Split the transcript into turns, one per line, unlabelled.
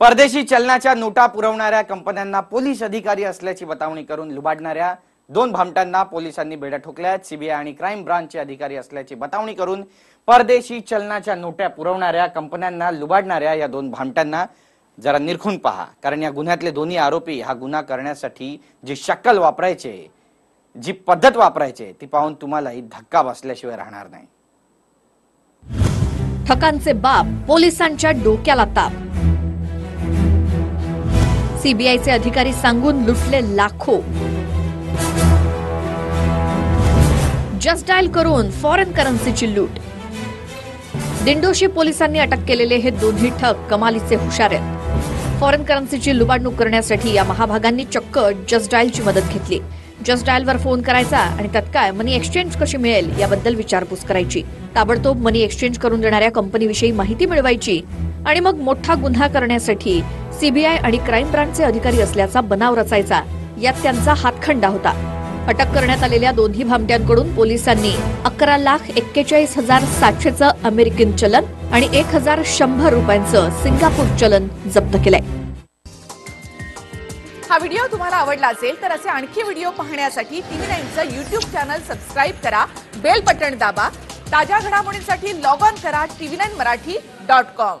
परदेशी चलनाच्या नोटा पुरवणाऱ्या कंपन्यांना पोलीस अधिकारी असल्याची बतावणी करून लुबाडणाऱ्या दोन भामटांना पोलिसांनी बेड्या ठोकल्यात सीबीआय आणि क्राईम ब्रांचचे अधिकारी असल्याची बतावणी करून परदेशी चलनाच्या नोट्या पुरवणाऱ्या कंपन्यांना लुबाडणाऱ्या या दोन भामटांना जरा निरखून पहा. कारण या गुन्ह्यातले दोन्ही आरोपी हा गुन्हा करण्यासाठी जी शक्कल वापरायचे जी पद्धत वापरायचे ती पाहून तुम्हालाही धक्का बसल्याशिवाय राहणार नाही.
ठकांचे बाप पोलिसांच्या डोक्याला ताप. सीबीआयचे अधिकारी सांगून लुटले लाखो. जस्ट डायल करून फॉरेन करन्सीची लूट. दिंडोशी पोलिसांनी अटक केलेले हे दोन्ही ठग कमालीचे हुशार आहेत. फॉरेन करन्सीची लुबाडणूक करण्यासाठी या महाभागांनी चक्क जस्ट डायलची मदत घेतली. जस्ट डायलवर फोन करायचा आणि तत्काळ मनी एक्सचेंज कशी मिळेल याबद्दल विचारपूस करायची. ताबडतोब मनी एक्सचेंज करून देणाऱ्या कंपनीविषयी माहिती मिळवायची आणि मग मोठा गुन्हा करण्यासाठी सीबीआय आणि क्राईम ब्रांचचे अधिकारी असल्याचा बनाव रचायचा. यात त्यांचा हातखंडा होता. अटक करण्यात आलेल्या दोन्ही भामट्यांकडून पोलिसांनी अकरा लाख एक्केचाळीस हजार सातशेचं अमेरिकन चलन आणि एक हजार शंभर रुपयांचं सिंगापूर चलन जप्त केलंय.
हा व्हिडिओ तुम्हाला आवडला असेल तर असे आणखी व्हिडिओ पाहण्यासाठी टीव्ही नाईनचं युट्यूब चॅनल सबस्क्राईब करा बेल बटन दाबा ताज्या घडामोडींसाठी लॉग ऑन करा TV nine Marathi dot com.